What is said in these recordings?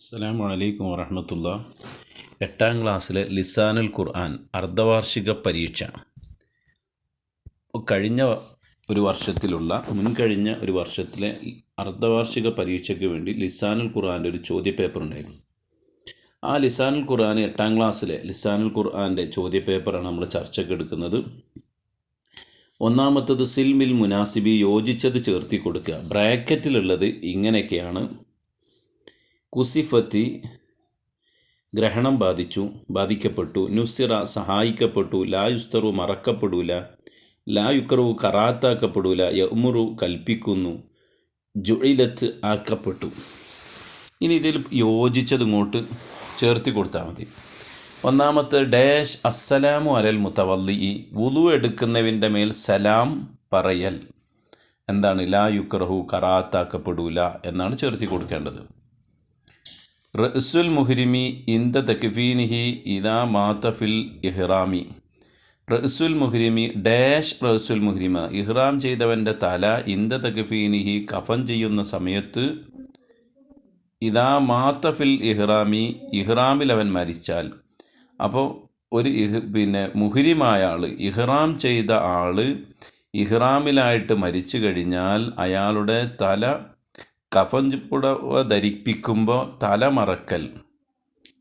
അസ്സാം വലൈക്കും വറഹമത്തുള്ള. എട്ടാം ക്ലാസ്സിലെ ലിസാനുൽ ഖുർആൻ അർദ്ധവാർഷിക പരീക്ഷ. കഴിഞ്ഞ ഒരു വർഷത്തിലുള്ള മുൻകഴിഞ്ഞ ഒരു വർഷത്തിലെ അർദ്ധവാർഷിക പരീക്ഷയ്ക്ക് വേണ്ടി ലിസാനുൽ ഖുർആന്റെ ഒരു ചോദ്യപേപ്പർ ഉണ്ടായിരുന്നു ആ ലിസാനുൽ ഖുർആൻ എട്ടാം ക്ലാസ്സിലെ ലിസാനുൽ ഖുർആന്റെ ചോദ്യപേപ്പറാണ് നമ്മൾ ചർച്ചയ്ക്ക് എടുക്കുന്നത്. ഒന്നാമത്തത് സിൽമിൽ മുനാസിബി യോജിച്ചത് ചേർത്തി കൊടുക്കുക ബ്രാക്കറ്റിലുള്ളത് ഇങ്ങനെയൊക്കെയാണ്. കുസിഫത്തി ഗ്രഹണം ബാധിച്ചു ബാധിക്കപ്പെട്ടു. നുസിറ സഹായിക്കപ്പെട്ടു ലായുസ്തറു മറക്കപ്പെടൂല ലായുക്കറു കറാത്താക്കപ്പെടൂല യമുറു കൽപ്പിക്കുന്നു ജുഴിലത്ത് ആക്കപ്പെട്ടു. ഇനി ഇതിൽ യോജിച്ചത് ഇങ്ങോട്ട് ചേർത്തി കൊടുത്താൽ മതി. ഒന്നാമത്തെ ഡാഷ് അസ്സലാമു അലൽ മുത്തവല്ലി വുളു എടുക്കുന്നവന്റെ മേൽ സലാം പറയൽ. എന്താണ്? ലാ യുക്രഹു കറാത്താക്കപ്പെടൂല എന്നാണ് ചേർത്തി കൊടുക്കേണ്ടത്. റസുൽ മുഹരിമി ഇന്ദ തക്ഫീനിഹി ഇദാ മാത്തഫിൽ ഇഹ്റാമി. റസുൽ മുഹരിമി ഡാഷ് റസുൽ മുഹരിമ ഇഹ്റാം ചെയ്തവന്റെ തല ഇന്ദ തക്ഫീനിഹി കഫൻ ചെയ്യുന്ന സമയത്ത് ഇതാ മാത്തഫിൽ ഇഹ്റാമി ഇഹ്റാമിൽ അവൻ മരിച്ചാൽ. അപ്പോൾ ഒരു ഇഹ് പിന്നെ മുഹരിമായ ആൾ ഇഹ്റാം ചെയ്ത ആൾ ഇഹ്റാമിലായിട്ട് മരിച്ചു കഴിഞ്ഞാൽ അയാളുടെ തല കഫൻ പുടവ ധരിപ്പിക്കുമ്പോൾ തല മറക്കൽ.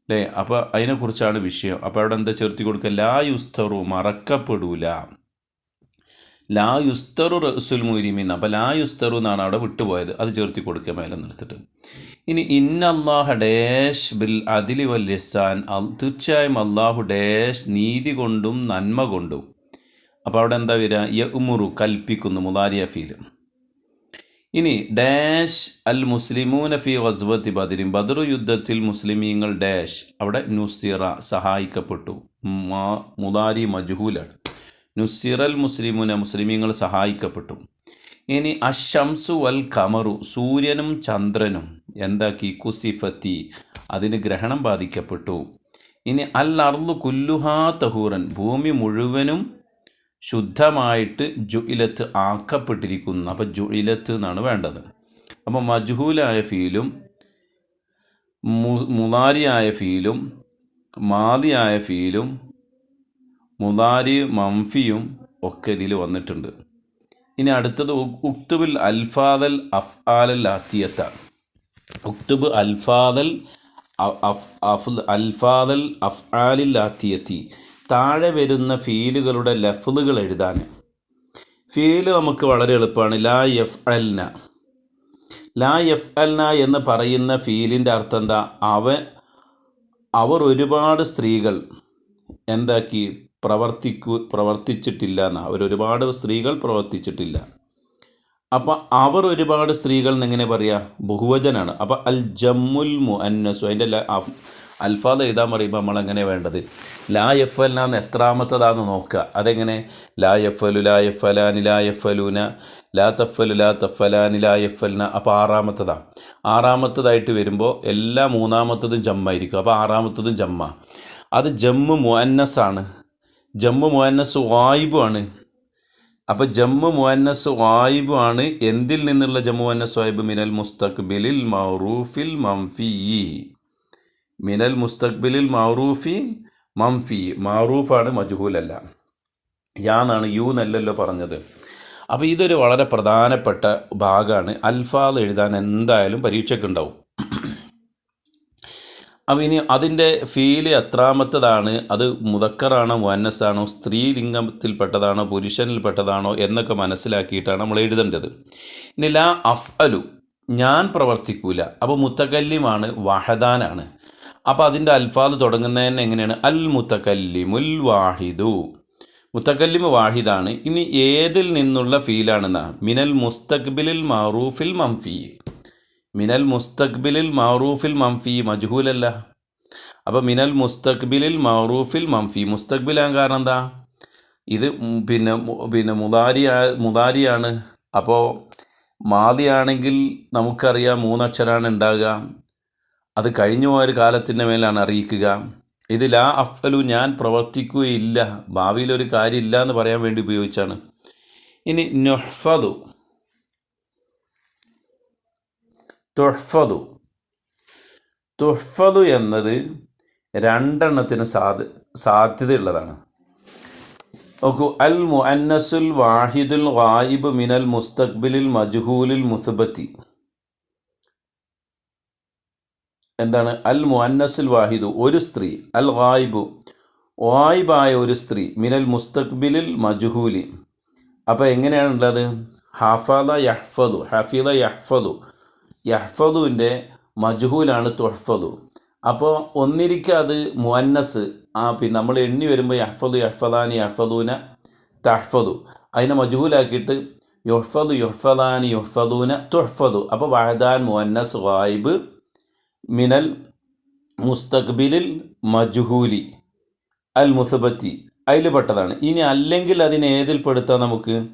അല്ലേ അപ്പോൾ അതിനെക്കുറിച്ചാണ് വിഷയം. അപ്പോൾ അവിടെ എന്താ ചേർത്തി കൊടുക്കുക? ലാ യുസ്തറു മറക്കപ്പെടൂല. ലാ യുസ്തറു റസുൽ മുരിമീന്ന് അപ്പോൾ ലാ യുസ്തറു എന്നാണ് അവിടെ വിട്ടുപോയത്. അത് ചേർത്തി കൊടുക്കുക മേലെ നിർത്തിട്ട് ഇനി ഇന്നല്ലാഹ ഡേഷ് ബിൽ അതിലി വൽ അൽ തീർച്ചയായും അള്ളാഹു ഡേഷ് നീതി കൊണ്ടും നന്മ കൊണ്ടും. അപ്പോൾ അവിടെ എന്താ വരിക? യ ഉമുറു കൽപ്പിക്കുന്നു മുതാരിയ ഫീൽ ഇനി ഡാഷ് അൽ മുസ്ലിമൂന ഫി വസ്വത്തി ബദരിൻ ബദർ യുദ്ധത്തിൽ മുസ്ലിമീങ്ങൾ ഡാഷ് അവിടെ നുസിറ സഹായിക്കപ്പെട്ടു. മുതാരി മജ്ഹൂലാണ്. നുസിറൽ മുസ്ലിമുന മുസ്ലിമീങ്ങൾ സഹായിക്കപ്പെട്ടു. ഇനി അഷംസു വൽ കമറു സൂര്യനും ചന്ദ്രനും എന്താക്കി? കുസിഫത്തി അതിന് ഗ്രഹണം ബാധിക്കപ്പെട്ടു. ഇനി അൽ അർലു കുല്ലുഹാ തഹൂറൻ ഭൂമി മുഴുവനും ശുദ്ധമായിട്ട് ജുഇലത്ത് ആക്കപ്പെട്ടിരിക്കുന്നു. അപ്പോൾ ജുഇലത്ത് എന്നാണ് വേണ്ടത്. അപ്പോൾ മജ്ഹൂലായ ഫീലും മുതാരിയായ ഫീലും മാതിയായ ഫീലും മുതാരി മംഫിയും ഒക്കെ ഇതിൽ വന്നിട്ടുണ്ട്. ഇനി അടുത്തത് ഉക്തുബിൽ അൽഫാദൽ അഫ് ആലൽ ആത്തിയത്ത ഉക്തുബ് അൽഫാദൽ അൽഫാദൽ അഫ് ആലിൽ ആത്തിയത്തി താഴെ വരുന്ന ഫീലുകളുടെ ലഫ്ലുകൾ എഴുതാൻ. ഫീൽ നമുക്ക് വളരെ എളുപ്പമാണ്. ലാ എഫ് അൽന ലാ എഫ് അൽന എന്ന് പറയുന്ന ഫീലിന്റെ അർത്ഥം എന്താ? അവ അവർ ഒരുപാട് സ്ത്രീകൾ എന്താക്കി? പ്രവർത്തിക്കു പ്രവർത്തിച്ചിട്ടില്ല എന്നാ. അവരൊരുപാട് സ്ത്രീകൾ പ്രവർത്തിച്ചിട്ടില്ല. അപ്പോൾ അവർ ഒരുപാട് സ്ത്രീകൾ എന്നെങ്ങനെ പറയുക ബഹുവചനാണ്. അപ്പോൾ അൽ ജമ്മുൽ മു അന്നസു അതിന്റെ അൽഫാദ് എഴുതാൻ പറയുമ്പോൾ നമ്മളെങ്ങനെ വേണ്ടത്? ലാ എഫ് അൽനാന്ന് എത്രാമത്തതാന്ന് നോക്കുക. അതെങ്ങനെ? ലാ എഫ് അലു ലാ എഫ് അലാനി ലാ എഫ് അലൂന ലാ തഫലു ലാ തഫലാനി ലാ എഫ് അൽന അപ്പോൾ ആറാമത്തതാണ് ആറാമത്തതായിട്ട് വരുമ്പോൾ എല്ലാ മൂന്നാമത്തതും ജമ്മായിരിക്കും. അപ്പോൾ ആറാമത്തതും ജമ്മ. അത് ജമ്മു മുഅന്നസാണ്. ജമ്മു മുഅന്നസ് വായിബുമാണ് അപ്പോൾ ജമ്മു മുഅന്നസ് വായിബു ആണ് എന്തിൽ നിന്നുള്ള ജമ്മു മുഅന്നസ് വായിബ്? മിനൽ മുസ്തഖ്ബിലിൽ മൗറൂഫിൽ മംഫി. മിനൽ മുസ്തഖ്ബിലിൽ മാറൂഫി മംഫി. മാറൂഫാണ് മജ്ഹൂലല്ല. യാന്നാണ് യു എന്നല്ലല്ലോ പറഞ്ഞത്. അപ്പോൾ ഇതൊരു വളരെ പ്രധാനപ്പെട്ട ഭാഗമാണ് അൽഫാദ് എഴുതാൻ എന്തായാലും പരീക്ഷയ്ക്കുണ്ടാവും. അപ്പം ഇനി അതിന്റെ ഫീൽ എത്രാമത്തതാണ്? അത് മുതക്കറാണോ മുന്നസ്സാണോ സ്ത്രീലിംഗത്തിൽപ്പെട്ടതാണോ പുരുഷനിൽപ്പെട്ടതാണോ എന്നൊക്കെ മനസ്സിലാക്കിയിട്ടാണ് നമ്മൾ എഴുതേണ്ടത്. ഇനി ലാ അഫ് അലു ഞാൻ പ്രവർത്തിക്കൂല. അപ്പോൾ മുത്തകല്യമാണ് വഹദാനാണ്. അപ്പോൾ അതിന്റെ അൽഫാദ് തുടങ്ങുന്നതിന് എങ്ങനെയാണ്? അൽ മുത്തക്കല്ലിമുൽ വാഹിദു. മുത്തക്കല്ലിമ് വാഹിദാണ്. ഇനി ഏതിൽ നിന്നുള്ള ഫീലാണെന്ന? മിനൽ മുസ്തഖ്ബിലിൽ മാറൂഫിൽ മംഫി. മിനൽ മുസ്തഖ്ബിലിൽ മാറൂഫിൽ മംഫി മജ്ഹൂലല്ല. അപ്പോൾ മിനൽ മുസ്തഖ്ബിലിൽ മാറൂഫിൽ മംഫി. മുസ്തഖ്ബിലാൻ കാരണം എന്താ? ഇത് പിന്നെ പിന്നെ മുതാരി മുതാരിയാണ് അപ്പോൾ മാതിയാണെങ്കിൽ നമുക്കറിയാം മൂന്നക്ഷരാണ് ഉണ്ടാകുക. അത് കഴിഞ്ഞു പോയൊരു കാലത്തിന്റെ മേലാണ് അറിയിക്കുക. ഇത് ലാ അഫലു ഞാൻ പ്രവർത്തിക്കുകയില്ല. ഭാവിയിലൊരു കാര്യമില്ല എന്ന് പറയാൻ വേണ്ടി ഉപയോഗിച്ചാണ്. ഇനി നൊഹ്ഫതു തുഹ്ഫതു തുഹ്ഫദു എന്നത് രണ്ടെണ്ണത്തിന് സാധ്യ സാധ്യതയുള്ളതാണ്. നോക്കൂ അൽ മുഅന്നസുൽ വാഹിദുൽ വായിബ് മിനൽ മുസ്തഖ്ബിലിൽ മജ്ഹൂലിൽ മുസബത്തി. എന്താണ്? അൽ മുഅന്നസുൽ വാഹിദു ഒരു സ്ത്രീ. അൽ ഗായിബു വായിബായ ഒരു സ്ത്രീ. മിനൽ മുസ്തഖ്ബിലിൽ മജ്ഹൂലി. അപ്പോൾ എങ്ങനെയാണുള്ളത് ഹഫദ യഹ്ഫദു ഹഫീദ യഹ്ഫദു. യഹ്ഫദുവിന്റെ മജ്ഹൂലാണ് തുഹ്ഫദു. അപ്പോൾ ഒന്നിരിക്കുക അത് മുഅന്നസ്. ആ പിന്നെ നമ്മൾ എണ്ണി വരുമ്പോൾ യഹ്ഫദു യഹ്ഫദാനി യഹ്ഫദൂന തഹ്ഫദു. അതിനെ മജ്ഹൂലാക്കിയിട്ട് യുഹ്ഫദു യുഹ്ഫദാനി യുഹ്ഫദൂന തുഹ്ഫദു. അപ്പോൾ വഹദാൻ മുഅന്നസ് ഗായിബ് മിനൽ മുസ്തഖ്ബിലിൽ മജുഹൂലി അൽ മുസബത്തി. അതിൽ പെട്ടതാണ്. ഇനി അല്ലെങ്കിൽ അതിനെ ഏതിൽ പെടുത്താം നമുക്ക്?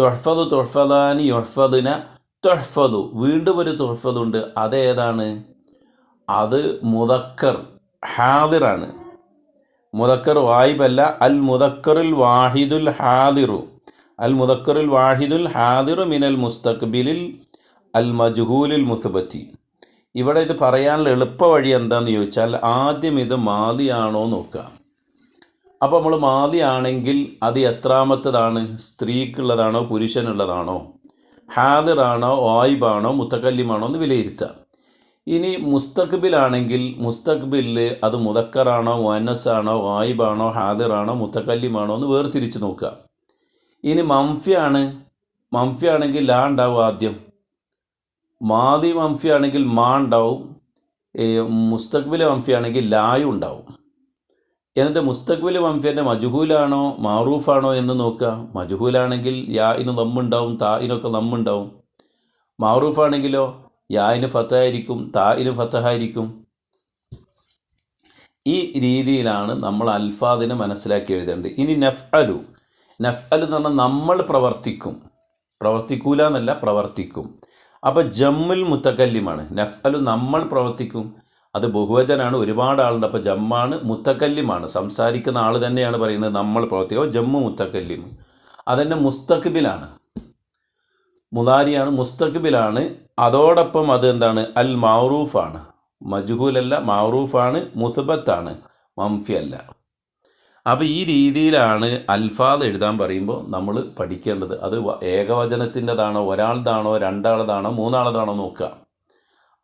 തൊഹ്ഫദു തൊഹ്ഫദാനി യൊഹ്ഫദിന തൊഹ്ഫദു. വീണ്ടും ഒരു തൊഹ്ഫദുണ്ട്. അതേതാണ് അത് മുതക്കർ ഹാദിറാണ്. മുതക്കർ വായിബല്ല അൽ മുതക്കറിൽ വാഹിദുൽ ഹാദിറു. അൽ മുതക്കറിൽ വാഹിദുൽ ഹാദിറു മിനൽ മുസ്തഖ്ബിലിൽ അൽ മജ്ഹൂലിൽ മുസബത്തി. ഇവിടെ ഇത് പറയാനുള്ള എളുപ്പ വഴി എന്താണെന്ന് ചോദിച്ചാൽ ആദ്യം ഇത് മാതിയാണോ നോക്കുക. അപ്പോൾ നമ്മൾ മാതിയാണെങ്കിൽ അത് എത്രാമത്തതാണ്? സ്ത്രീക്കുള്ളതാണോ പുരുഷനുള്ളതാണോ? ഹാദിറാണോ വായിബാണോ മുത്തക്കല്ലിമാണോ എന്ന് വിലയിരുത്താം ഇനി മുസ്തഖ്ബിലാണെങ്കിൽ മുസ്തഖ്ബിലിൽ അത് മുതക്കറാണോ വനസ്സാണോ വായിബാണോ ഹാദിറാണോ മുത്തക്കല്ലിമാണോ എന്ന് വേർതിരിച്ച് നോക്കുക. ഇനി മംഫിയാണ്. മംഫിയാണെങ്കിൽ ലാ ഉണ്ടാവും ആദ്യം. മാതി വംഫിയാണെങ്കിൽ മാ ഉണ്ടാവും മുസ്തഖ്ബിലെ മംഫിയാണെങ്കിൽ ലായും ഉണ്ടാവും. എന്നിട്ട് മുസ്തഖ്ബിൽ വംഫിയന്റെ മജുഹൂലാണോ മാറൂഫാണോ എന്ന് നോക്കുക. മജുഹൂലാണെങ്കിൽ യാ ഇന് നമ്മുണ്ടാവും താ ഇനൊക്കെ നമ്മുണ്ടാവും മാറൂഫാണെങ്കിലോ യായിന് ഫത്തായിരിക്കും താ ഇന് ഫത്തഹായിരിക്കും. ഈ രീതിയിലാണ് നമ്മൾ അൽഫാദിനെ മനസ്സിലാക്കി എഴുതേണ്ടത്. ഇനി നഫ് അലു നഫ് അലു എന്ന് പറഞ്ഞാൽ നമ്മൾ പ്രവർത്തിക്കും. പ്രവർത്തിക്കൂല എന്നല്ല പ്രവർത്തിക്കും. അപ്പോൾ ജമ്മുൽ മുത്തക്കല്ലിമാണ്. നഫ്അലു നമ്മൾ പ്രവർത്തിക്കും. അത് ബഹുവചനാണ്. ഒരുപാട് ആളുണ്ട്. അപ്പോൾ ജമ്മാണ് മുത്തക്കല്ലിമാണ്. സംസാരിക്കുന്ന ആൾ തന്നെയാണ് പറയുന്നത് നമ്മൾ പ്രവർത്തിക്കുക ജമ്മു മുത്തക്കല്ലിം അതന്നെ മുസ്തഖ്ബിലാണ് മുതാരിയാണ്. മുസ്തഖ്ബിലാണ് അതോടൊപ്പം അത് എന്താണ്? അൽ മാറൂഫാണ്. മജ്ഹൂലല്ല മാറൂഫാണ് മുസ്ബത്താണ്. മംഫി അല്ല. അപ്പോൾ ഈ രീതിയിലാണ് അൽഫാദ് എഴുതാൻ പറയുമ്പോൾ നമ്മൾ പഠിക്കേണ്ടത്. അത് ഏകവചനത്തിന്റെതാണോ ഒരാളതാണോ രണ്ടാളതാണോ മൂന്നാളതാണോ നോക്കുക.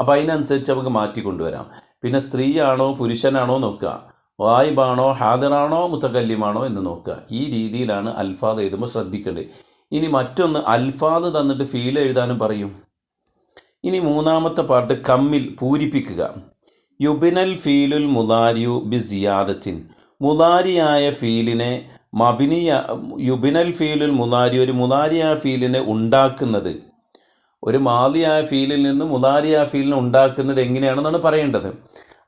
അപ്പോൾ അതിനനുസരിച്ച് നമുക്ക് മാറ്റി കൊണ്ടുവരാം. പിന്നെ സ്ത്രീയാണോ പുരുഷനാണോ നോക്കുക. വായിബാണോ ഹാദറാണോ മുത്തകല്യമാണോ എന്ന് നോക്കുക. ഈ രീതിയിലാണ് അൽഫാദ് എഴുതുമ്പോൾ ശ്രദ്ധിക്കേണ്ടത്. ഇനി മറ്റൊന്ന് അൽഫാദ് തന്നിട്ട് ഫീൽ എഴുതാനും പറയും. ഇനി മൂന്നാമത്തെ പാർട്ട് കമ്മിൽ പൂരിപ്പിക്കുക. യുബിനൽ ഫീലുൽ മുതാരിയു ബി സിയാദത്തിൻ. മുതാരിയായ ഫീലിനെ മബിനിയ യുബിനൽ ഫീലുൽ മുതാരി ഒരു മുതാരിയായ ഫീലിനെ ഉണ്ടാക്കുന്നത്. ഒരു മാതിയായ ഫീലിൽ നിന്ന് മുതാരിയായ ഫീലിനെ ഉണ്ടാക്കുന്നത് എങ്ങനെയാണെന്നാണ് പറയേണ്ടത്.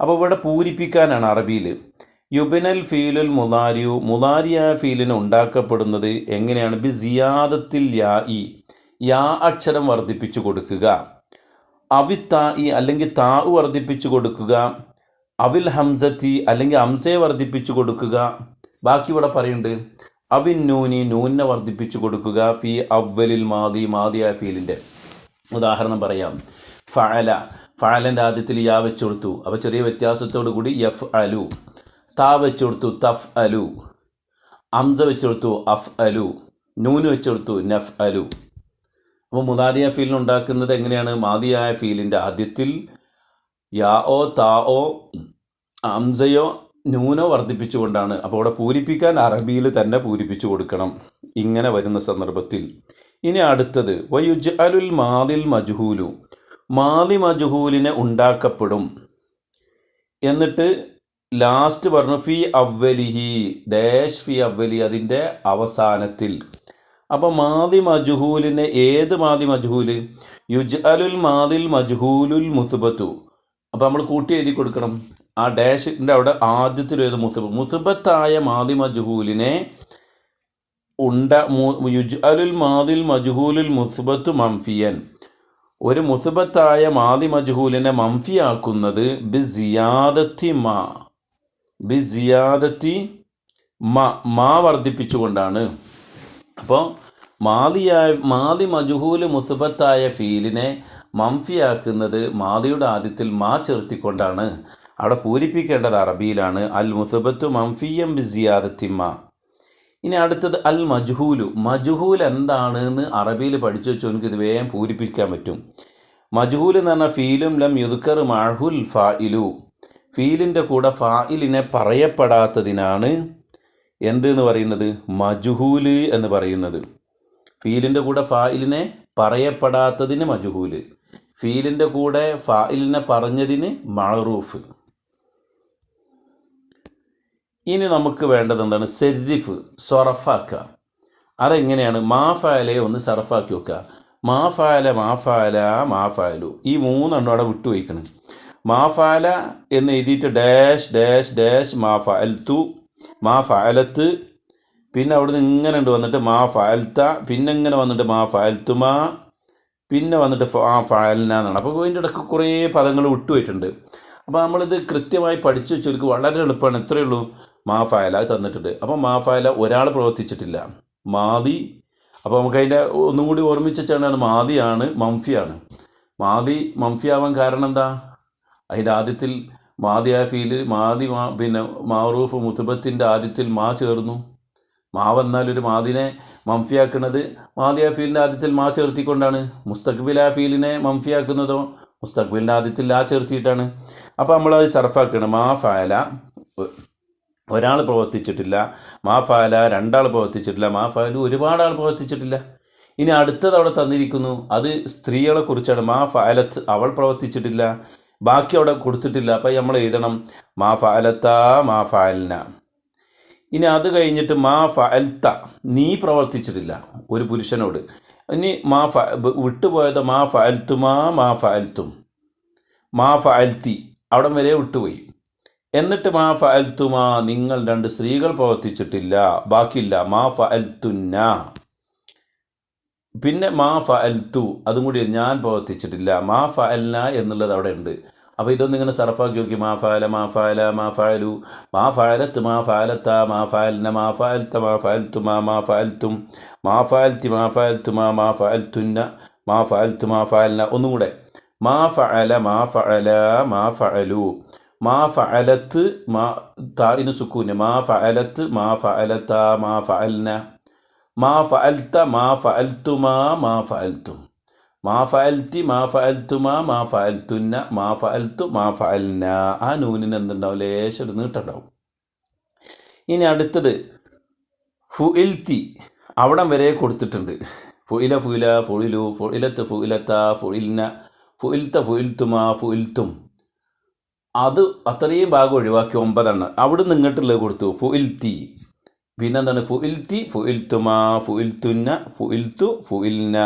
അപ്പോൾ ഇവിടെ പൂരിപ്പിക്കാനാണ് അറബിയിൽ. യുബിനൽ ഫീലുൽ മുതാരിയു മുതാരിയായ ഫീലിനെ ഉണ്ടാക്കപ്പെടുന്നത് എങ്ങനെയാണ്? ബി സിയാദത്തിൽ യാ ഇ യാ അക്ഷരം വർദ്ധിപ്പിച്ചു കൊടുക്കുക. അവിത്താ ഇ അല്ലെങ്കിൽ താ വർദ്ധിപ്പിച്ചു കൊടുക്കുക. അവിൽ ഹംസത്തി അല്ലെങ്കിൽ ഹംസയെ വർദ്ധിപ്പിച്ചു കൊടുക്കുക. ബാക്കി ഇവിടെ പറയുന്നുണ്ട് അവിൻ നൂനി നൂനെ വർദ്ധിപ്പിച്ചു കൊടുക്കുക ഫി അവലിൽ മാതി മാതിയായ ഫീലിന്റെ. ഉദാഹരണം പറയാം ഫഅല ഫഅലന്റെ ആദ്യത്തിൽ യാ വെച്ചു കൊടുത്തു. അപ്പോൾ ചെറിയ വ്യത്യാസത്തോടു കൂടി യഫ് അലു താ വെച്ചു കൊടുത്തു തഫ് അലു അംസ വെച്ചു കൊടുത്തു അഫ് അലു നൂന് വെച്ചു കൊടുത്തു നഫ് അലു. അപ്പോൾ മുതാദിയ ഫീലിന് ഉണ്ടാക്കുന്നത് എങ്ങനെയാണ്? മാതിയായ ഫീലിന്റെ ആദ്യത്തിൽ യാ ഓ താ ഓ അംസയോ നൂനോ വർദ്ധിപ്പിച്ചുകൊണ്ടാണ് അപ്പോൾ അവിടെ പൂരിപ്പിക്കാൻ അറബിയിൽ തന്നെ പൂരിപ്പിച്ചു കൊടുക്കണം. ഇങ്ങനെ വരുന്ന സന്ദർഭത്തിൽ. ഇനി അടുത്തത് വയുജ് അലുൽ മാതിൽ മജ്ഹൂലു. മാതി മജ്ഹൂലിനെ ഉണ്ടാക്കപ്പെടും. എന്നിട്ട് ലാസ്റ്റ് പറഞ്ഞു ഫി അവലിഹി ഡാഷ് ഫി അവലി അതിന്റെ അവസാനത്തിൽ. അപ്പോൾ മാതി മജ്ഹൂലിനെ ഏത് മാതി മജ്ഹൂൽ? യുജ് അലുൽ മാതിൽ മജ്ഹൂലുൽ മുസുബത്തു. അപ്പോൾ നമ്മൾ കൂട്ടി എഴുതി കൊടുക്കണം. ആ ഡാഷിന്റെ അവിടെ ആദ്യത്തിൽ ഏത് മുസബ്? മുസബത്തായ മാതി മജ്ഹൂലിനെ ഉണ്ട യുജ് അലുൽ മാതിൽ മജ്ഹൂലുൽ മുസബത്ത് മംഫിയൻ. ഒരു മുസബത്തായ മാതി മജ്ഹൂലിനെ മംഫിയാക്കുന്നത് ബി സിയാദത്തി മാ. ബി സിയാദത്തി മ മാ വർദ്ധിപ്പിച്ചുകൊണ്ടാണ്. അപ്പോൾ മാതിയായ മാതി മജുഹൂൽ മുസബത്തായ ഫീലിനെ മംഫിയാക്കുന്നത് മാതിയുടെ ആദ്യത്തിൽ മാ ചേർത്തിക്കൊണ്ടാണ് അവിടെ പൂരിപ്പിക്കേണ്ടത് അറബിയിലാണ്. അൽ മുസബത്തു മംഫിയം ബിസിയാദത്തിമ്മ ഇനി അടുത്തത് അൽ മജ്ഹൂലു. മജ്ഹൂൽ എന്താണ് എന്ന് അറബിയിൽ പഠിച്ചു വെച്ചു എനിക്ക് ഇത് വേഗം പൂരിപ്പിക്കാൻ പറ്റും. മജ്ഹൂൽ എന്ന് പറഞ്ഞാൽ ഫീലും ലം യുദ്ക്കർ മഹുൽ ഫായിലു ഫീലിന്റെ കൂടെ ഫായിലിനെ പറയപ്പെടാത്തതിനാണ് എന്ത് എന്ന് പറയുന്നത്? മജുഹൂൽ എന്ന് പറയുന്നത്. ഫീലിന്റെ കൂടെ ഫായിലിനെ പറയപ്പെടാത്തതിന് മജുഹൂൽ ഫീലിന്റെ കൂടെ ഫായിലിനെ പറഞ്ഞതിന് മഅറൂഫ്. ഇനി നമുക്ക് വേണ്ടത് എന്താണ്? സെരിഫ് സൊറഫാക്കുക അതെങ്ങനെയാണ്? മാഫാലയെ ഒന്ന് സറഫാക്കി വെക്കുക മാഫാല മാഫാല മാഫാലു ഈ മൂന്നെണ്ണം അവിടെ വിട്ടുപോയിക്കണം മാഫാല എന്ന് എഴുതിയിട്ട് ഡാഷ് ഡാഷ് ഡാഷ് മാഫാൽത്തു മാഫാലത്ത് പിന്നെ അവിടുന്ന് ഇങ്ങനെ ഉണ്ട് വന്നിട്ട് മാ ഫാൽത്ത പിന്നെ ഇങ്ങനെ വന്നിട്ട് മാ ഫാൽത്തുമ പിന്നെ വന്നിട്ട് ആ ഫാൽന എന്നാണ്. അപ്പോൾ ഇതിന്റെ ഇടയ്ക്ക് കുറേ പദങ്ങൾ വിട്ടുപോയിട്ടുണ്ട് അപ്പോൾ നമ്മളിത് കൃത്യമായി പഠിച്ചു വെച്ചവർക്ക് വളരെ എളുപ്പമാണ്. ഇത്രയേ ഉള്ളൂ. മാ ഫായല തന്നിട്ടുണ്ട്. അപ്പം മാഫായല ഒരാൾ പ്രവർത്തിച്ചിട്ടില്ല. മാതി അപ്പോൾ നമുക്ക് അതിന്റെ ഒന്നും കൂടി ഓർമ്മിച്ചാണ് മാതിയാണ് മംഫിയാണ്. മാതി മംഫിയാവാൻ കാരണം എന്താ? അതിന്റെ ആദ്യത്തിൽ മാതിയായ ഫീൽ മാതി മാ പിന്നെ മാറൂഫ് മുത്തുബത്തിന്റെ ആദ്യത്തിൽ മാ ചേർന്നു. മാ വന്നാൽ ഒരു മാതിനെ മംഫിയാക്കുന്നത് മാതിയ ഫീലിന്റെ ആദ്യത്തിൽ മാ ചേർത്തിക്കൊണ്ടാണ്. മുസ്തഖബിൽ ആ ഫീലിനെ മംഫിയാക്കുന്നതോ മുസ്തഖ്ബിലിന്റെ ആദ്യത്തിൽ ആ ചേർത്തിയിട്ടാണ്. അപ്പോൾ നമ്മളത് ചർഫാക്കണം മാ ഫാല ഒരാൾ പ്രവർത്തിച്ചിട്ടില്ല മാഫാല രണ്ടാൾ പ്രവർത്തിച്ചിട്ടില്ല മാഫാലു ഒരുപാടാൾ പ്രവർത്തിച്ചിട്ടില്ല. ഇനി അടുത്തത് അവിടെ തന്നിരിക്കുന്നു അത് സ്ത്രീകളെ കുറിച്ചാണ്. മാ ഫാലത്ത് അവൾ പ്രവർത്തിച്ചിട്ടില്ല ബാക്കി അവിടെ കൊടുത്തിട്ടില്ല അപ്പം നമ്മൾ എഴുതണം മാ ഫാലത്ത മാ ഫാലിന ഇനി അത് കഴിഞ്ഞിട്ട് മാ ഫാൽത്ത നീ പ്രവർത്തിച്ചിട്ടില്ല ഒരു പുരുഷനോട്. ഇനി മാ ഫ വിട്ടുപോയത് മാ ഫാൽത്തുമാ മാ ഫാൽത്തും. മാ ഫാൽത്തി അവിടം വരെ വിട്ടുപോയി. എന്നിട്ട് മാ ഫഅൽത്തുമാ നിങ്ങൾ രണ്ട് സ്ത്രീകൾ പ്രവർത്തിച്ചിട്ടില്ല. ബാക്കിയില്ല മാ ഫഅൽത്തുന്ന പിന്നെ മാ ഫഅൽത്തു അതും കൂടി ഞാൻ പ്രവർത്തിച്ചിട്ടില്ല. മാ ഫഅൽന എന്നുള്ളത് അവിടെ ഉണ്ട്. അപ്പോൾ ഇതൊന്നും ഇങ്ങനെ സർഫാക്കി നോക്കി മാ ഫാല മാ ഫാല മാ ഫാലു മാ ഫാലത്ത് മാ ഫാലത്ത മാ ഫാലിന മാ ഫാൽത്ത മാ ഫാൽത്തു മാ മാ ഫാൽത്തും മാ ഫാൽത്തി മാ ഫാൽത്തു മാ മാ ഫാൽത്തുന്ന മാ ഫാൽത്തു മാ ഫാലിന ഒന്നും കൂടെ. മാ ഫഅല മാ ഫഅല മാ ഫഅലു. മാ ഫഅലത്ത് മാ താഇന് സുക്കൂന്. മാ ഫഅലത്ത് മാ ഫഅലത്ത മാ ഫഅൽന. മാ ഫഅൽത്ത മാ ഫഅൽത്തുമാ മാ ഫഅൽത്തും. മാ ഫഅൽത്തി മാ ഫഅൽത്തുമാ മാ ഫഅൽത്തുന്ന മാ ഫഅൽത്തു മാ ഫഅൽന. ആ നൂനിന് എന്തുണ്ടാവും? ലേശം നീട്ടുണ്ടാവും. ഇനി അടുത്തത് ഫുഇൽത്തി. അവിടം വരെ കൊടുത്തിട്ടുണ്ട്. ഫുഇല ഫുഇല ഫുഇലു ഫുഇലത്ത് ഫുഇലത്ത ഫുഇൽന. ഫുഇൽത്ത ഫുഇൽത്തുമാ ഫുഇൽത്തും. അത് അത്രയും ഭാഗം ഒഴിവാക്കി ഒമ്പതെണ്ണം. അവിടെ നിന്ന് ഇങ്ങോട്ടുള്ളത് കൊടുത്തു. ഫുഇൽത്തി പിന്നെന്താണ്? ഫുഇൽത്തി തുന്ന ഫുഇൽത്തുന്ന തു ഫുഇൽന.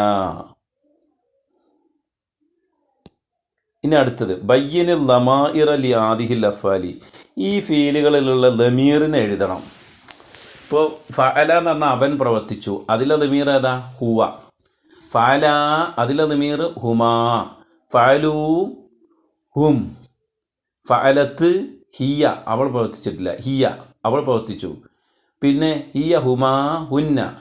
ഇനി അടുത്തത്. ബയ്യനിൽ ലമാഇർ അലി ആദിഹിൽ അഫാലി ഈ ഫീലുകളിലുള്ള ലമീറിനെ എഴുതണം. ഇപ്പോൾ ഫഅല എന്ന് പറഞ്ഞാൽ അവൻ പ്രവർത്തിച്ചു. അതിലെ ലമീർ ഏതാ? ഹുവ. ഫഅല അതിലെ ലമീർ ഹുമാ. ഫഅലു ഹും. ഫഅലത്ത് ഹിയ അവൾ പ്രവർത്തിച്ചിട്ടില്ല. ഹിയ അവൾ പ്രവർത്തിച്ചു. പിന്നെ ഹിയ ഹുമാ ഹുന്ന.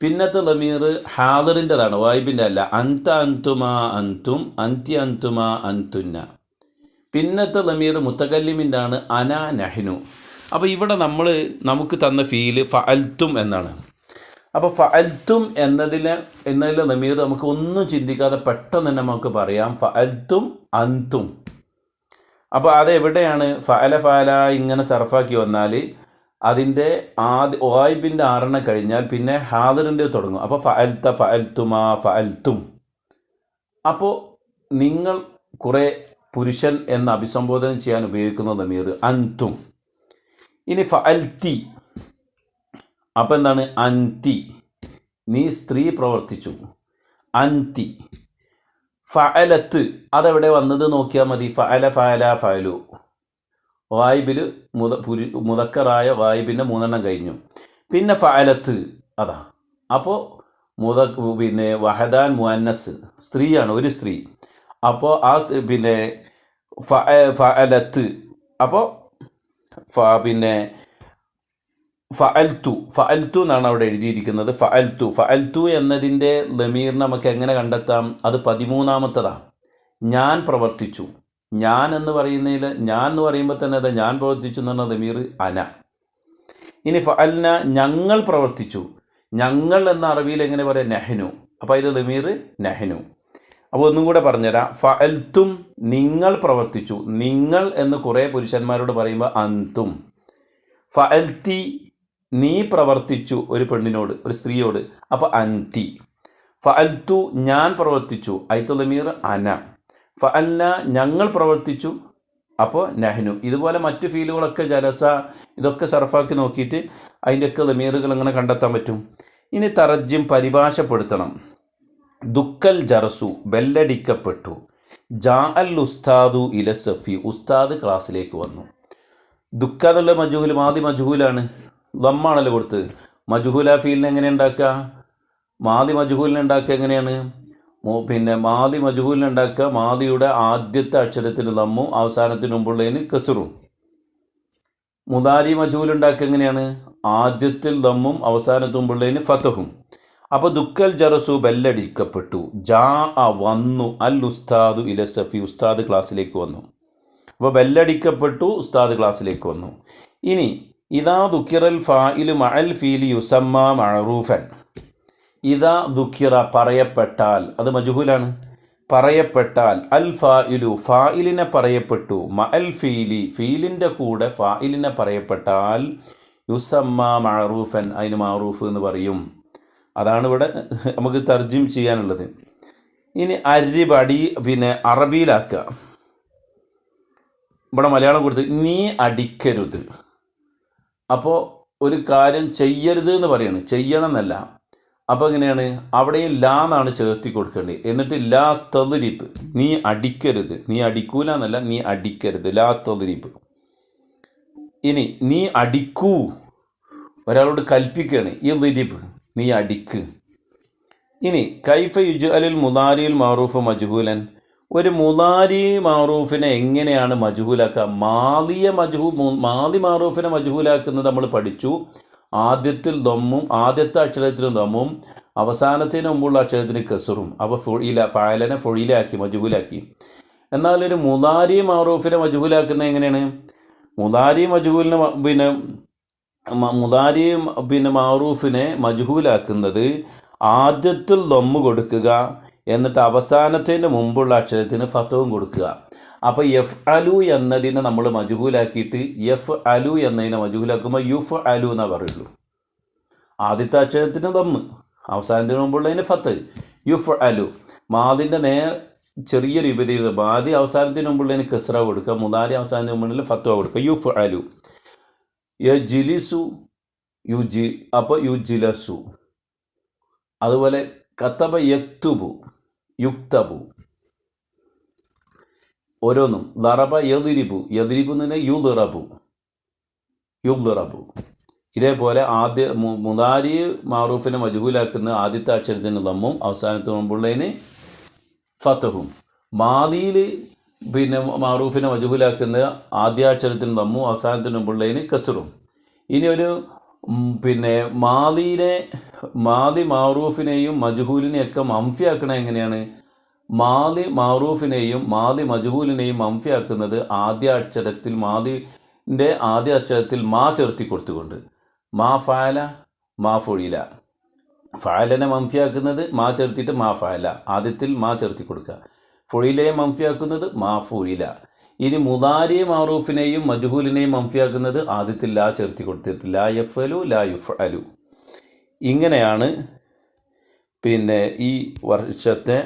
പിന്നത്തെ ലമീർ ഹാദറിന്റെതാണ് വായിബിന്റെ അല്ല. അന്ത അന്തുമാ അന്തും അന്തി അന്തുമാ അന്തുന്ന. പിന്നത്തെ ലമീർ മുത്തകല്ലിമിന്റെ ആണ് അന നഹ്നു. അപ്പോൾ ഇവിടെ നമ്മൾ നമുക്ക് തന്ന ഫീൽ ഫഅൽത്തും എന്നാണ്. അപ്പോൾ ഫഅൽത്തും എന്നതിലെ എന്നതിലെ ലമീർ നമുക്ക് ഒന്നും ചിന്തിക്കാതെ പെട്ടെന്ന് തന്നെ നമുക്ക് പറയാം ഫഅൽത്തും അന്തും. അപ്പോൾ അതെവിടെയാണ്? ഫഅല ഫാല ഇങ്ങനെ സർഫാക്കി വന്നാൽ അതിന്റെ ആദ്യ ഓയിബിന്റെ ആറെണ്ണം കഴിഞ്ഞാൽ പിന്നെ ഹാദറിന്റെ തുടങ്ങും. അപ്പോൾ ഫഅൽത്ത ഫഅൽത്തുമാ ഫഅൽത്തും അപ്പോൾ നിങ്ങൾ കുറേ പുരുഷൻ എന്ന് അഭിസംബോധന ചെയ്യാൻ ഉപയോഗിക്കുന്ന നമീർ അൻതും. ഇനി ഫഅൽത്തി അപ്പോൾ എന്താണ്? അൻതി. നീ സ്ത്രീ പ്രവർത്തിച്ചു. അൻതി. ഫഅലത്ത്. അതെവിടെ വന്നത് നോക്കിയാൽ മതി. ഫഅല ഫഅല ഫഅലു. വായിബിൽ മുത പുരു മുതക്കറായ വായിബിന്റെ മൂന്നെണ്ണം കഴിഞ്ഞു. പിന്നെ ഫഅലത്ത്. അതാ. അപ്പോൾ മുത പിന്നെ വഹദാൻ മുഅന്നസ്. സ്ത്രീയാണ് ഒരു സ്ത്രീ. അപ്പോൾ ആ പിന്നെ ഫ ഫഅലത്ത്. അപ്പോൾ ഫ പിന്നെ ഫഅൽത്തു ഫഅൽത്തു എന്നാണ് അവിടെ എഴുതിയിരിക്കുന്നത്. ഫഅൽത്തു ഫഅൽത്തു എന്നതിന്റെ ലമീർ നമുക്ക് എങ്ങനെ കണ്ടെത്താം? അത് പതിമൂന്നാമത്തതാണ്. ഞാൻ പ്രവർത്തിച്ചു. ഞാൻ എന്ന് പറയുന്നതിൽ ഞാൻ എന്ന് പറയുമ്പോൾ തന്നെ അത് ഞാൻ പ്രവർത്തിച്ചു എന്ന് പറഞ്ഞ ലമീർ അന. ഇനി ഫഅൽന ഞങ്ങൾ പ്രവർത്തിച്ചു. ഞങ്ങൾ എന്ന അറബിയിൽ എങ്ങനെ പറയാം? നെഹ്നു. അപ്പോൾ അതിൽ ലമീർ നെഹ്നു. അപ്പോൾ ഒന്നും കൂടെ പറഞ്ഞുതരാം. ഫഅൽത്തും നിങ്ങൾ പ്രവർത്തിച്ചു. നിങ്ങൾ എന്ന് കുറേ പുരുഷന്മാരോട് പറയുമ്പോൾ അന്തും. ഫഅൽത്തി നീ പ്രവർത്തിച്ചു ഒരു പെണ്ണിനോട് ഒരു സ്ത്രീയോട്. അപ്പോൾ അന്തി. ഫഅൽത്തു ഞാൻ പ്രവർത്തിച്ചു. ഐത്തുലമീർ ദമീർ അന. അല്ല ഞങ്ങൾ പ്രവർത്തിച്ചു. അപ്പോൾ നഹ്നു. ഇതുപോലെ മറ്റ് ഫീലുകളൊക്കെ ജലസ ഇതൊക്കെ സർഫാക്കി നോക്കിയിട്ട് അതിന്റെയൊക്കെ ദമീറുകൾ ഇങ്ങനെ കണ്ടെത്താൻ പറ്റും? ഇനി തറജ്യം പരിഭാഷപ്പെടുത്തണം. ദുക്കൽ ജറസു ബെല്ലടിക്കപ്പെട്ടു. ജാ അൽ ഉസ്താദു ഇലസഫി ഉസ്താദ് ക്ലാസ്സിലേക്ക് വന്നു. ദുഃഖ എന്നുള്ള മജുഹുൽ മാതി മജുഹൂലാണ്. ദമ്മാണല്ലോ കൊടുത്ത്. മജുഹുല ഫീലിനെ എങ്ങനെ ഉണ്ടാക്കുക? മാതി മജുഹൂലിനെ ഉണ്ടാക്കുക എങ്ങനെയാണ്? പിന്നെ മാതി മജുഹൂലിനെ ഉണ്ടാക്കുക മാതിയുടെ ആദ്യത്തെ അക്ഷരത്തിന് ദമ്മും അവസാനത്തിന് മുമ്പുള്ളതിന് കസുറും. മുതാരി മജൂൽ ഉണ്ടാക്കുക എങ്ങനെയാണ്? ആദ്യത്തിൽ ദമ്മും അവസാനത്തിന് മുമ്പുള്ളതിന് ഫതഹും. അപ്പോൾ ദുക്കൽ ജറസു ബെല്ലടിക്കപ്പെട്ടു. ജാ അ വന്നു അൽ ഉസ്താദു ഇല സഫി. ഉസ്താദ് ക്ലാസ്സിലേക്ക് വന്നു. അപ്പോൾ ബെല്ലടിക്കപ്പെട്ടു ഉസ്താദ് ക്ലാസ്സിലേക്ക് വന്നു. ഇനി ഇതാ ദുക്കിറൽ ഫായിലു മഅൽ ഫീലി യുസമ്മ മഅറൂഫൻ. ഇതാ ദുക്കിറ പറയപ്പെട്ടാൽ അത് മജുഹുലാണ്. പറയപ്പെട്ടാൽ അൽ ഫായിലു ഫായിലിനെ പറയപ്പെട്ടു. മഅൽ ഫീലി ഫീലിന്റെ കൂടെ ഫായിലിനെ പറയപ്പെട്ടാൽ യുസമ്മ മഅറൂഫൻ അതിന് മഅറൂഫ് എന്ന് പറയും. അതാണ് ഇവിടെ നമുക്ക് തർജിം ചെയ്യാനുള്ളത്. ഇനി അരിപടി പിന്നെ അറബിയിലാക്കുക. ഇവിടെ മലയാളം കൊടുത്ത് നീ അടിക്കരുത്. അപ്പോൾ ഒരു കാര്യം ചെയ്യരുത് എന്ന് പറയാണ്. ചെയ്യണം എന്നല്ല അപ്പോൾ എങ്ങനെയാണ്? അവിടെയും ലാ എന്നാണ് ചേർത്തി കൊടുക്കേണ്ടത്. എന്നിട്ട് ലാ തതിരിപ്പ് നീ അടിക്കരുത്. നീ അടിക്കൂല എന്നല്ല നീ അടിക്കരുത്. ലാ തതിരിപ്പ് ഇനി നീ അടിക്കൂ. ഒരാളോട് കൽപ്പിക്കുകയാണ്. ഈ ദിരിപ്പ് നീ അടിക്ക്. ഇനി കൈഫ യുജ് അലിൽ മുതാരിയിൽ മാറൂഫ് മജ്ഹൂലൻ. ഒരു മുതാരി മാറൂഫിനെ എങ്ങനെയാണ് മജ്ഹൂലാക്കുക? മാലിയ മജ്ഹൂ മാലി മാറൂഫിനെ മജ്ഹൂലാക്കുന്നത് നമ്മൾ പഠിച്ചു. ആദ്യത്തിൽ ദമ്മും ആദ്യത്തെ അക്ഷരത്തിന് ദമ്മും അവസാനത്തിന് മുമ്പുള്ള അക്ഷരത്തിന് കസറും. അപ്പോൾ ഫൊഴിയില ഫയലനെ ഫൊഴിയിലാക്കി മജ്ഹൂലാക്കി. എന്നാൽ ഒരു മുതാരി മാറൂഫിനെ മജ്ഹൂലാക്കുന്നത് എങ്ങനെയാണ്? മുതാരി മജ്ഹൂലിനെ പിന്നെ മുതാരി പിന്നെ മാറൂഫിനെ മജ്ഹൂലാക്കുന്നത് ആദ്യത്തിൽ ദമ്മ് കൊടുക്കുക എന്നിട്ട് അവസാനത്തിന് മുമ്പുള്ള അക്ഷരത്തിന് ഫത്തവും കൊടുക്കുക. അപ്പോൾ എഫ് അലു എന്നതിനെ നമ്മൾ മജുഹൂലാക്കിയിട്ട് എഫ് അലു എന്നതിനെ മജുഹൂലാക്കുമ്പോൾ യുഫ് അലു എന്നാ പറയുള്ളൂ. ആദ്യത്തെ അക്ഷരത്തിന് ദമ്മ് അവസാനത്തിന് മുമ്പുള്ളതിന് ഫത്ത് യുഫ് അലു. മാതിന്റെ നേർ ചെറിയ രൂപതയിൽ ബാദി അവസാനത്തിന് മുമ്പുള്ളതിന് കെസ്ര കൊടുക്കുക മുതാരി അവസാനത്തിന് മുമ്പുള്ള ഫത്വ കൊടുക്കുക യുഫ് അലു. യ ജിലിസു യു ജി അപ്പോൾ യുജിലസു. അതുപോലെ കത്തബ യക്തുബു. യുക്തബു. ഓരോന്നും. ലറബ യതിരിബു യതിരിബു എന്ന് യുദിറബു. യുദിറബു. ഇതേപോലെ ആദ്യ മുതാരി മാറൂഫിനെ മജുഹൂലാക്കുന്ന ആദ്യത്തെ അക്ഷരത്തിന് ദമ്മും അവസാനത്തിന് മുമ്പുള്ളതിന് ഫത്തഹും മാതിയിൽ പിന്നെ മാറൂഫിനെ മജഹൂലാക്കുന്ന ആദ്യാക്ഷരത്തിന് ദമ്മും അവസാനത്തിന് മുമ്പുള്ളതിന് കസറും. ഇനി ഒരു പിന്നെ മാതിനെ മാതി മാറൂഫിനെയും മജ്ഹൂലിനെയൊക്കെ മംഫിയാക്കണ എങ്ങനെയാണ്? മാതി മാറൂഫിനെയും മാതി മജ്ഹൂലിനെയും മംഫിയാക്കുന്നത് ആദ്യ അക്ഷരത്തിൽ മാതിന്റെ ആദ്യ അക്ഷരത്തിൽ മാ ചേർത്തി കൊടുത്തുകൊണ്ട്. മാ ഫാല മാ ഫൊഴില. ഫാലനെ മംഫിയാക്കുന്നത് മാ ചേർത്തിട്ട് മാ ഫാല. ആദ്യത്തിൽ മാ ചേർത്തി കൊടുക്കുക. ഫൊഴിലയെ മംഫിയാക്കുന്നത് മാ ഫൊഴില. ഇനി മുതാരി മാറൂഫിനെയും മജ്ഹൂലിനെയും മംഫിയാക്കുന്നത് ആദ്യത്തിൽ ലാ ചേർത്തി കൊടുത്തിട്ട് ലാ യഫ് അലു ലാ യുഫ് അലു ഇങ്ങനെയാണ് പിന്നെ ഈ വർഷത്തെ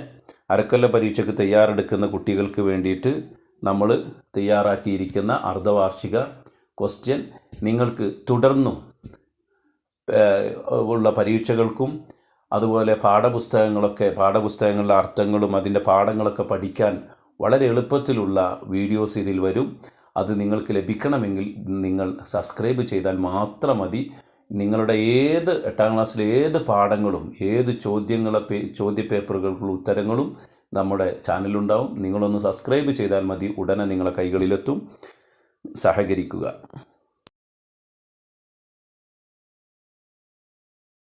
അരക്കൊല്ല പരീക്ഷയ്ക്ക് തയ്യാറെടുക്കുന്ന കുട്ടികൾക്ക് വേണ്ടിയിട്ട് നമ്മൾ തയ്യാറാക്കിയിരിക്കുന്ന അർദ്ധവാർഷിക ക്വസ്റ്റ്യൻ നിങ്ങൾക്ക് തുടർന്നും ഉള്ള പരീക്ഷകൾക്കും അതുപോലെ പാഠപുസ്തകങ്ങളൊക്കെ പാഠപുസ്തകങ്ങളുടെ അർത്ഥങ്ങളും അതിന്റെ പാഠങ്ങളൊക്കെ പഠിക്കാൻ വളരെ എളുപ്പത്തിലുള്ള വീഡിയോസ് ഇതിൽ വരും. അത് നിങ്ങൾക്ക് ലഭിക്കണമെങ്കിൽ നിങ്ങൾ സബ്സ്ക്രൈബ് ചെയ്താൽ മാത്രം മതി. നിങ്ങളുടെ ഏത് എട്ടാം ക്ലാസ്സിലെ ഏത് പാഠങ്ങളും ഏത് ചോദ്യങ്ങളെ ചോദ്യ പേപ്പറുകൾക്കുള്ള ഉത്തരങ്ങളും നമ്മുടെ ചാനലുണ്ടാവും നിങ്ങളൊന്ന് സബ്സ്ക്രൈബ് ചെയ്താൽ മതി. ഉടനെ നിങ്ങളെ കൈകളിലെത്തും. സഹകരിക്കുക.